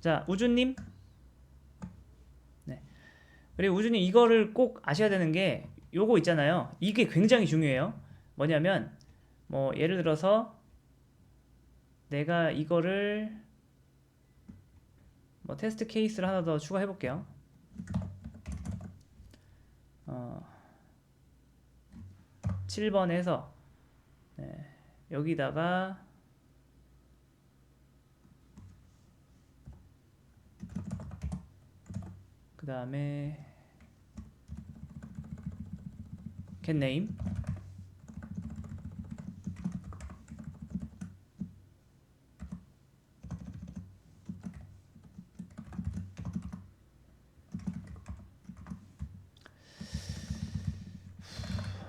자, 우주님. 네. 그리고 우주님 이거를 꼭 아셔야 되는 게 요거 있잖아요. 이게 굉장히 중요해요. 뭐냐면 뭐 예를 들어서 내가 이거를 뭐 테스트 케이스를 하나 더 추가해 볼게요. 어, 7번에서 네, 여기다가 다음에 get name?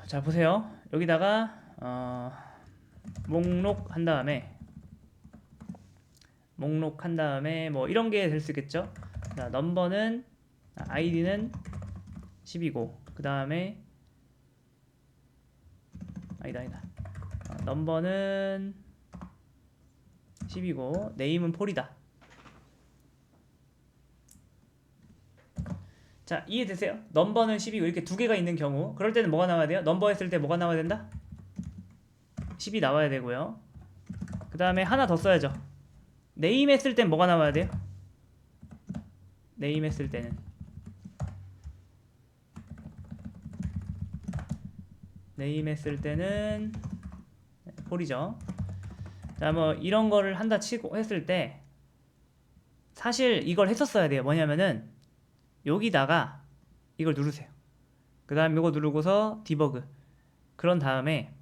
자 보세요. 여기다가 어, 목록 한 다음에 목록 한 다음에 뭐 이런 게 될 수 있겠죠? 자 넘버는 아, 아이디는 10이고 그 다음에 아니다 아니다 어, 넘버는 10이고 네임은 폴이다 자 이해되세요? 넘버는 10이고 이렇게 두 개가 있는 경우 그럴 때는 뭐가 나와야 돼요? 넘버 했을 때 뭐가 나와야 된다? 10이 나와야 되고요 그 다음에 하나 더 써야죠 네임 했을 땐 뭐가 나와야 돼요? 네임 했을 때는 네임 했을 때는 네, 폴이죠 자 뭐 이런 거를 한다 치고 했을 때 사실 이걸 했었어야 돼요 뭐냐면은 여기다가 이걸 누르세요. 그 다음 이거 누르고서 디버그. 그런 다음에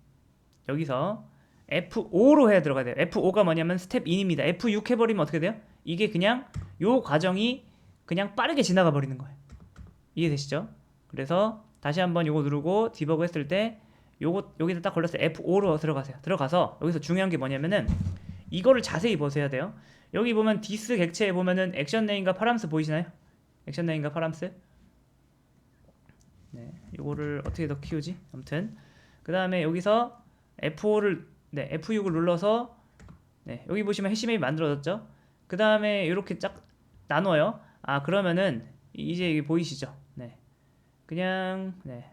여기서 F5로 해야 들어가야 돼요. F5가 뭐냐면 스텝 인입니다. F6 해버리면 어떻게 돼요? 이게 그냥 요 과정이 그냥 빠르게 지나가 버리는 거예요. 이해되시죠? 그래서 다시 한번 요거 누르고 디버그 했을 때 요거 여기다 딱 걸렸을 때 F5로 들어가세요. 들어가서 여기서 중요한 게 뭐냐면은 이거를 자세히 보셔야 돼요. 여기 보면 디스 객체에 보면은 액션 네임과 파람스 보이시나요? 액션 네임과 파람스 네, 요거를 어떻게 더 키우지? 아무튼 그 다음에 여기서 F5를 네, F6을 눌러서 네, 여기 보시면 해시맵이 만들어졌죠? 그 다음에 이렇게 쫙 나눠요. 아 그러면은 이제 여기 보이시죠? 네, 그냥 네,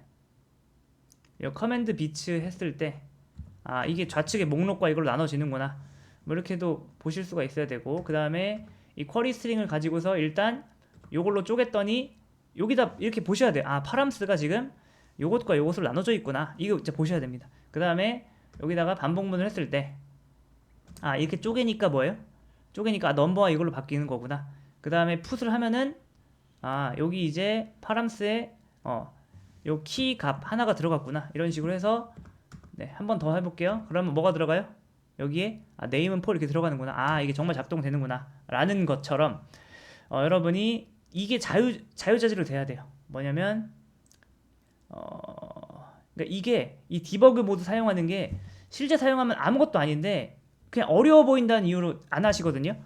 이 커맨드 비츠 했을 때 아 이게 좌측의 목록과 이걸로 나눠지는구나. 뭐 이렇게도 보실 수가 있어야 되고 그 다음에 이 쿼리 스트링을 가지고서 일단 요걸로 쪼갰더니 여기다 이렇게 보셔야 돼요. 아 파람스가 지금 요것과 요것으로 나눠져 있구나. 이거 진짜 보셔야 됩니다. 그 다음에 여기다가 반복문을 했을 때 아 이렇게 쪼개니까 뭐예요? 쪼개니까 아, 넘버와 이걸로 바뀌는 거구나. 그 다음에 풋을 하면은 아 여기 이제 파람스의 어 요 키 값 하나가 들어갔구나. 이런 식으로 해서 네 한 번 더 해볼게요. 그러면 뭐가 들어가요? 여기에 아 네임은 폴 이렇게 들어가는구나. 아 이게 정말 작동되는구나. 라는 것처럼 어, 여러분이 이게 자유 자유자재로 돼야 돼요. 뭐냐면 어 그러니까 이게 이 디버그 모드 사용하는 게 실제 사용하면 아무것도 아닌데 그냥 어려워 보인다는 이유로 안 하시거든요.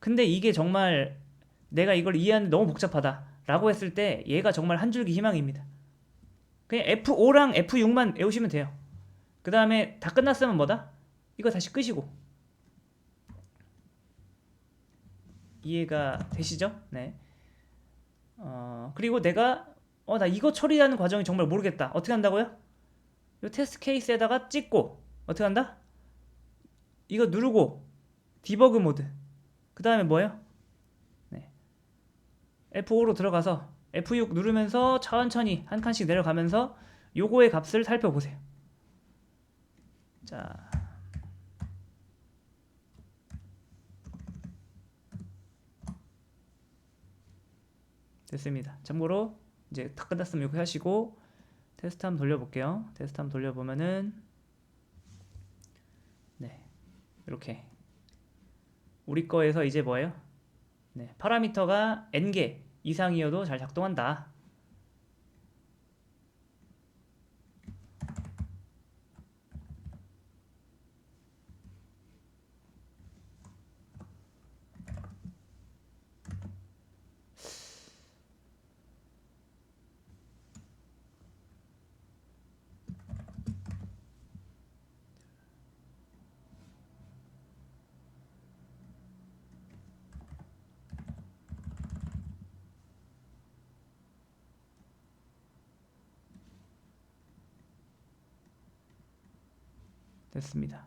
근데 이게 정말 내가 이걸 이해하는 너무 복잡하다라고 했을 때 얘가 정말 한 줄기 희망입니다. 그냥 F5랑 F6만 외우시면 돼요. 그 다음에 다 끝났으면 뭐다? 이거 다시 끄시고 이해가 되시죠? 네. 어, 그리고 내가 어, 나 이거 처리하는 과정이 정말 모르겠다. 어떻게 한다고요? 이 테스트 케이스에다가 찍고 어떻게 한다? 이거 누르고 디버그 모드. 그 다음에 뭐예요? 네. F5로 들어가서 F6 누르면서 천천히 한 칸씩 내려가면서 요거의 값을 살펴보세요. 자. 됐습니다. 참고로 이제 다 끝났으면 이렇게 하시고 테스트 한번 돌려볼게요. 테스트 한번 돌려보면은 네 이렇게 우리 거에서 이제 뭐예요? 네 파라미터가 n 개 이상이어도 잘 작동한다. 됐습니다.